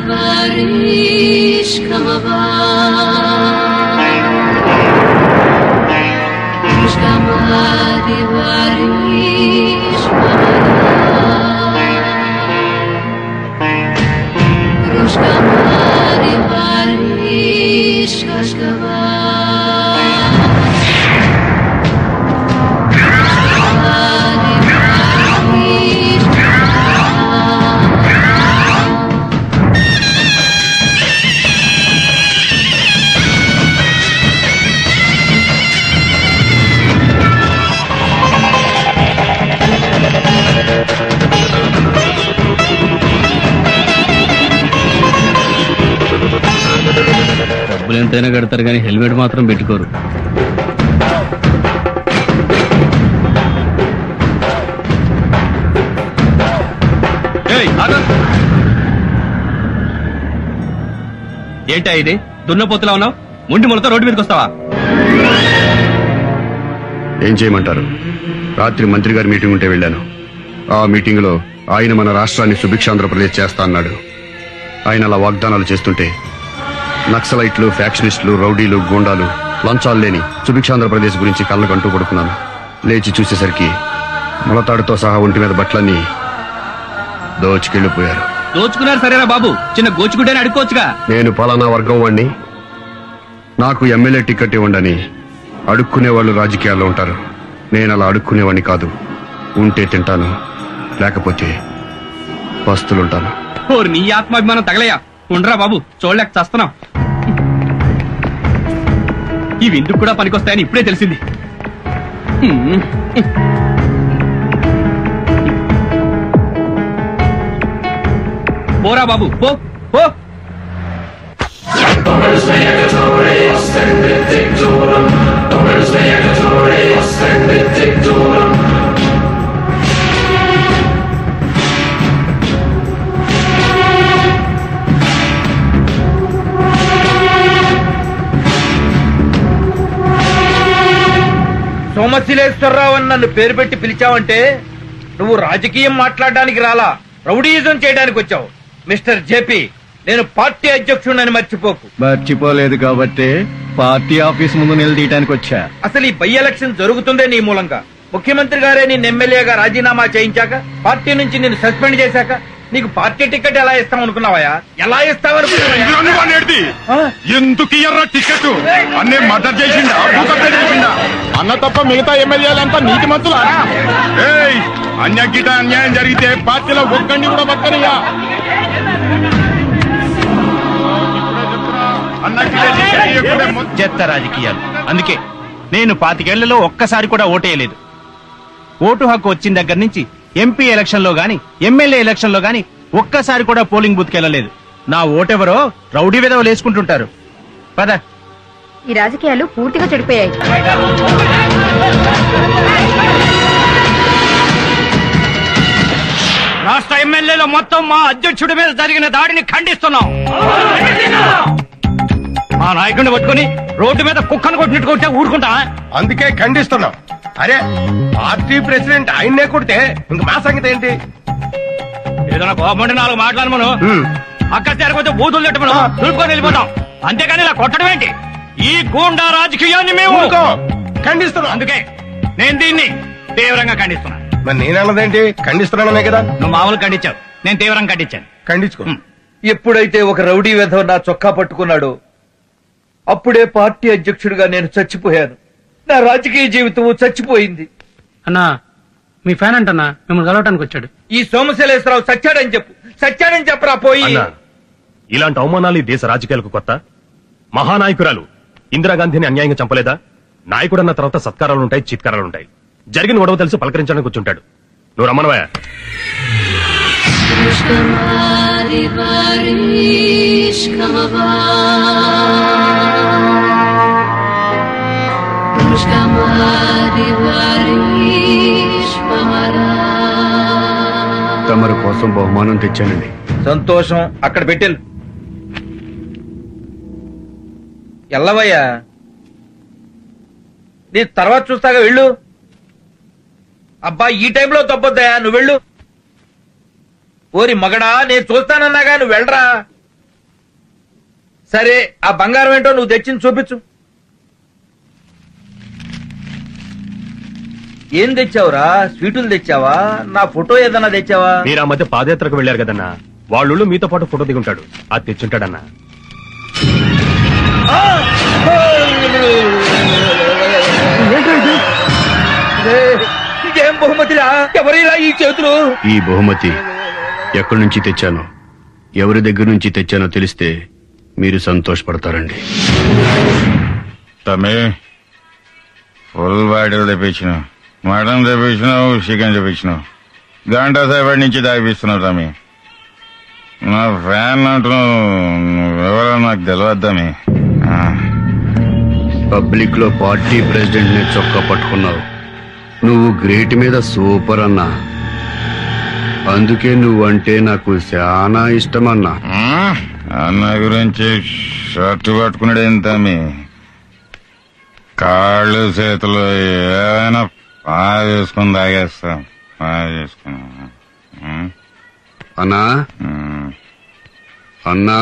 воришкова. Воришкова, ты воришкова. Кружкова, ты воришкова. ఎంతైనా కడతారు కానీ హెల్మెట్ మాత్రం పెట్టుకోరు. ఏంటా ఇది? దున్నపోతులా ఉన్నావు? ముండి మొలతో రోడ్డు మీదకి వస్తావా? ఏం చేయమంటారు? రాత్రి మంత్రి గారి మీటింగ్ ఉంటే వెళ్ళాను. ఆ మీటింగ్లో ఆయన మన రాష్ట్రాన్ని సుభిక్షాంధ్రప్రదేశ్ చేస్తా అన్నాడు. ఆయన అలా వాగ్దానాలు చేస్తుంటే నక్సలైట్లు ఫ్యాక్షనిస్టులు రౌడీలు గూండాలు లంచాలు లేని సుభిక్షాంధ్రప్రదేశ్ గురించి కళ్ళకంటూ పడుకున్నాను. లేచి చూసేసరికి మొలతాడుతో సహా ఒంటి మీద బట్టలన్నీ దోచుకెళ్ళిపోయారు. దోచుకున్నారు సరేరా బాబు. చిన్న గోచుకుంటేనే అడుక్కోవచ్చుగా. నేను పలానా వర్గం వాణ్ణి. నాకు ఎమ్మెల్యే టికెట్ ఇవ్వండి అడుక్కునే వాళ్ళు రాజకీయాల్లో ఉంటారు. నేను అలా అడుక్కునేవాడిని కాదు. ఉంటే తింటాను. లేకపోతే పస్తులుంటాను. ఓరి నీ ఆత్మాభిమానం తగలయ్యా. ఉండరా బాబు. చూడలేక చస్తున్నాం. ఇవి ఎందుకు కూడా పనికొస్తాయని ఇప్పుడే తెలిసింది. పోరా బాబు పో పో. సోమశిలేశ్వరరావు అని నన్ను పేరు పెట్టి పిలిచావంటే నువ్వు రాజకీయం మాట్లాడడానికి రాలా రౌడీయిజం చేయడానికి వచ్చావు. మిస్టర్ జేపీ నేను పార్టీ అధ్యక్షుడిని మర్చిపోకు. మర్చిపోలేదు కాబట్టి పార్టీ ఆఫీస్ ముందు నిలదీయటానికి వచ్చా. అసలు ఈ బై ఎలక్షన్ జరుగుతుందే నీ మూలంగా. ముఖ్యమంత్రి గారే నిన్ను ఎమ్మెల్యేగా రాజీనామా చేయించాక పార్టీ నుంచి నిన్ను సస్పెండ్ చేశాక నీకు పార్టీ టికెట్ ఎలా ఇస్తాం అనుకున్నావా ఎలా ఇస్తావనుకున్నావా ఆ? ఎందుకు ఇయ్యర్రా టికెట్? అన్నే మర్డర్ చేసిండా? అన్న తప్ప మిగతా ఎమ్మెల్యేలంతా నీతి మంతులారా ఏయ్ అన్యగిట అన్యాయం జరిగితే పార్టీలో ఒక్కడిని కూడా పక్కనియా చెత్త రాజకీయాలు. అందుకే నేను పాతికేళ్ళలో ఒక్కసారి కూడా ఓటేయలేదు. ఓటు హక్కు వచ్చిన దగ్గర నుంచి ఎంపీ ఎలక్షన్లో గాని ఎమ్మెల్యే ఎలక్షన్లో గాని ఒక్కసారి కూడా పోలింగ్ బూత్ కెళ్ళలేదు నా ఓటెవరో రౌడీ విధవ లేసుకుంటుంటారు పద. ఈ రాజకీయాలు పూర్తిగా చెడిపోయాయి. రాష్ట్ర ఎమ్మెల్యేలు మొత్తం మా అధ్యక్షుడి మీద జరిగిన దాడిని ఖండిస్తున్నాం. మా నాయకుడిని పట్టుకుని రోడ్డు మీద కుక్కను కొట్టినట్టు కొట్టే ఊరుకుంటా? అందుకే ఖండిస్తున్నాం. అరే పార్టీ ప్రెసిడెంట్ ఆయన్నే కొడితే ఇంక మా సంగతి ఏంటి? ఏదైనా కోపండి నాలుగు మాట్లాడు మనం అక్క తెరకపోతే బూతులు తిట్టు మనం దులుపుకొని వెళ్ళిపోతాం. అంతేగాని ఇలా కొట్టడం ఏంటి? ఈ గూండా రాజకీయాన్ని మేము ఊరుకో. ఖండిస్తున్నాం. అందుకే నేను దీన్ని తీవ్రంగా ఖండిస్తున్నా. మరి నేనన్నదేంటి ఖండిస్తున్నాననే కదా? నువ్వు మామూలు ఖండించావు. నేను తీవ్రంగా ఖండించాను. ఖండించుకో. ఎప్పుడైతే ఒక రౌడీ వెధవ నా చొక్కా పట్టుకున్నాడో అప్పుడే పార్టీ అధ్యక్షుడిగా నేను చచ్చిపోయాను. నా రాజకీయ జీవితం చచ్చిపోయింది. అన్నా మీ ఫ్యాన్ అంటన్నా మిమ్మల్ని కలవటానికి వచ్చాడు. ఈ సోమశైలేశ్వరరావు సచ్చాడని చెప్పు. సచ్చాడని చెప్పరా పోయి? అన్నా ఇలాంటి అవమానాలు ఈ దేశ రాజకీయాలకు కొత్త? మహానాయకురాలు ఇందిరాగాంధీని అన్యాయంగా చంపలేదా? నాయకుడన్న తర్వాత సత్కారాలు ఉంటాయి చిత్కారాలు ఉంటాయి జరిగిన గొడవ తెలిసి పలకరించడానికి కూర్చుంటాడు నువ్వు రమ్మనవయ్యా. Varish తమరి కోసం బహుమానం తెచ్చానండి. సంతోషం అక్కడ పెట్టెలు ఎల్లవయ్యా నీ తర్వాత చూస్తాగా వెళ్ళు. అబ్బా ఈ టైంలో తప్పొద్దయా నువ్వు వెళ్ళు. ఓరి మగడా నేను చూస్తానన్నాగా నువ్వు వెళ్ళరా? సరే ఆ బంగారం ఏంటో నువ్వు తెచ్చింది చూపించు. ఏం తెచ్చావురా? స్వీటులు తెచ్చావా? నా ఫోటో ఏదన్నా తెచ్చావా? మీరు ఆ మధ్య పాదయాత్రకు వెళ్ళారు కదన్నా. వాళ్ళు మీతో పాటు ఫోటో దిగుంటాడు. అది తెచ్చుంటాడన్నా. ఇదేం బహుమతిరా? ఎవరిలా ఈ చేతులు? ఈ బహుమతి ఎక్కడి నుంచి తెచ్చానో ఎవరి దగ్గర నుంచి తెచ్చానో తెలిస్తే మీరు సంతోషపడతారండి. తమ్మి ఫుల్ బాటిల్ తెప్పించినావు మటన్ తెప్పించినావు చికెన్ తెప్పించినావు. గంట సేపటి నుంచి తాగిపిస్తున్నావు తమ్మి. నా ఫ్యాన్ అంటున్నావు ఎవరో నాకు తెలియదు తమ్మి. ఆ, పబ్లిక్లో పార్టీ ప్రెసిడెంట్ని చొక్కా పట్టుకున్నావు. నువ్వు గ్రేట్ మీద సూపర్ అన్నా. అందుకే నువ్వంటే నాకు చాలా ఇష్టమన్నా. అన్న గురించి షర్ట్ పట్టుకున్నాడు ఏం తమ్మి? కాళ్ళు చేతులు ఏమైనా బాగా చేసుకుని తాగేస్తాం. బాగా చేసుకుని. ఉం? అన్నా. అన్నా?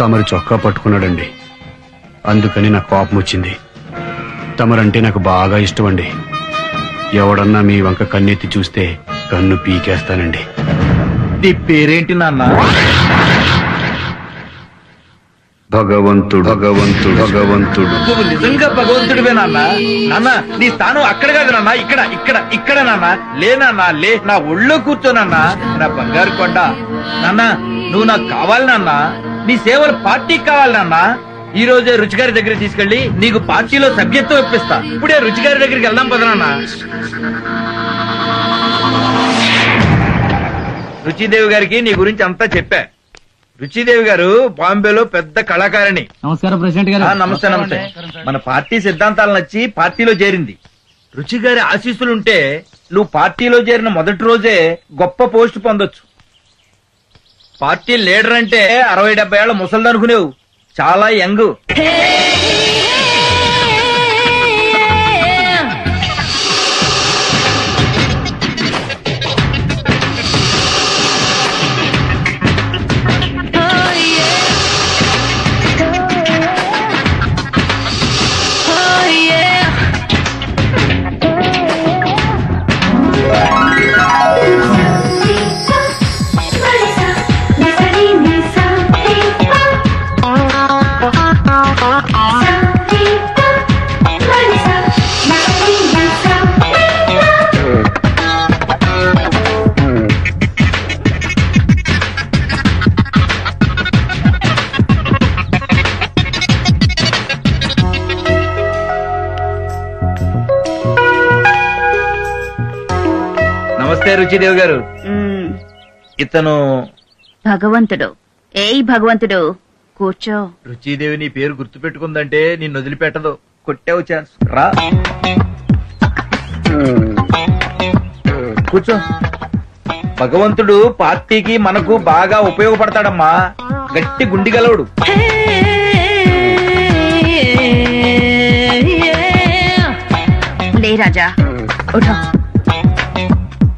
తమరు చొక్కా పట్టుకున్నాడండి. అందుకని నాకు కోపం వచ్చింది. తమరంటే నాకు బాగా ఇష్టం అండి ఎవడన్నా మీ వంక కన్నెత్తి చూస్తే కన్ను పీకేస్తానండి. నీ పేరేంటి నాన్న? భగవంతుడు భగవంతుడు భగవంతుడు. నువ్వు నిజంగా భగవంతుడివే నాన్న. నాన్న నీ స్థానం అక్కడ కాదు నాన్న. ఇక్కడ ఇక్కడ ఇక్కడ నాన్న. లే నాన్న లే. నా ఒళ్ళో కూర్చోనన్నా నా బంగారు కొండ. నాన్న నువ్వు నాకు కావాలి నాన్న. నీ సేవలు పార్టీకి కావాలి నాన్న ఈ రోజే రుచిగారి దగ్గర తీసుకెళ్ళి నీకు పార్టీలో సభ్యత్వం ఇప్పిస్తా. ఇప్పుడే రుచిగారి దగ్గరికి వెళ్దాం పద నాన్న. రుచిదేవి గారికి నీ గురించి అంతా చెప్పా. రుచిదేవి గారు బాంబేలో పెద్ద కళాకారిణి. నమస్కారం ప్రెసిడెంట్ ఆ, నమస్తే నమస్తే. మన పార్టీ సిద్ధాంతాలు నచ్చి పార్టీలో చేరింది. రుచి గారి ఆశీస్సులుంటే నువ్వు పార్టీలో చేరిన మొదటి రోజే గొప్ప పోస్ట్ పొందొచ్చు. పార్టీ లీడర్ అంటే అరవై డెబ్బై ఏళ్ళ ముసలిది అనుకునేవు చాలా యంగ్. నమస్తే రుచిదేవి గారు. ఇతను భగవంతుడు. ఏయ్ భగవంతుడు కూర్చో. రుచిదేవి నీ పేరు గుర్తు పెట్టుకుందంటే నిన్ను వదిలిపెట్టదు. కొట్టావు ఛాన్స్ రా. కూర్చో. భగవంతుడు పార్టీకి మనకు బాగా ఉపయోగపడతాడమ్మా. గట్టి గుండి గలవుడు లే రాజా ఉఠో.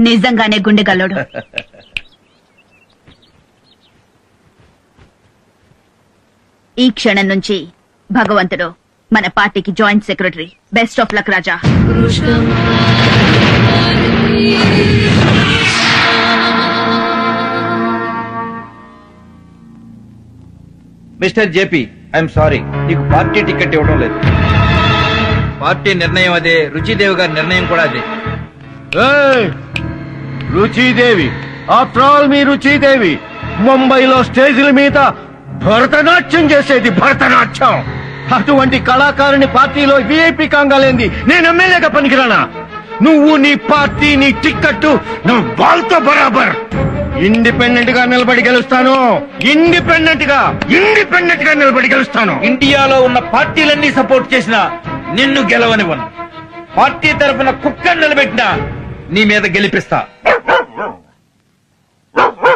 నిజంగానే గుండె గల్లోడు. ఈ క్షణం నుంచి భగవంతుడు మన పార్టీకి joint secretary. Best of luck Raja. Mister JP I'm sorry. నీకు పార్టీ టికెట్ ఇవ్వడం లేదు. పార్టీ నిర్ణయం అదే. రుచిదేవి గారి నిర్ణయం కూడా అదే. ఏయ్! రుచిదేవి. ఆఫ్టర్ ఆల్ మీ రుచిదేవి. ముంబైలో స్టేజీల మీద భరతనాట్యం చేసేది భరతనాట్యం. అటువంటి కళాకారుని పార్టీలో విఐపి కాంగాలేంది. నేను ఎమ్మెల్యేగా పనికిరానా? నువ్వు నీ పార్టీ నీ టిక్కెట్టు నువ్వు వాళ్ళతో బరాబర్. ఇండిపెండెంట్గా నిలబడి గెలుస్తాను. ఇండిపెండెంట్గా ఇండిపెండెంట్గా నిలబడి గెలుస్తాను. ఇండియాలో ఉన్న పార్టీలన్నీ సపోర్ట్ చేసినా నిన్ను గెలవనివ్వను. పార్టీ తరఫున కుక్క నిలబెట్టినా నీ మీద గెలిపిస్తా. Vroom. Vroom.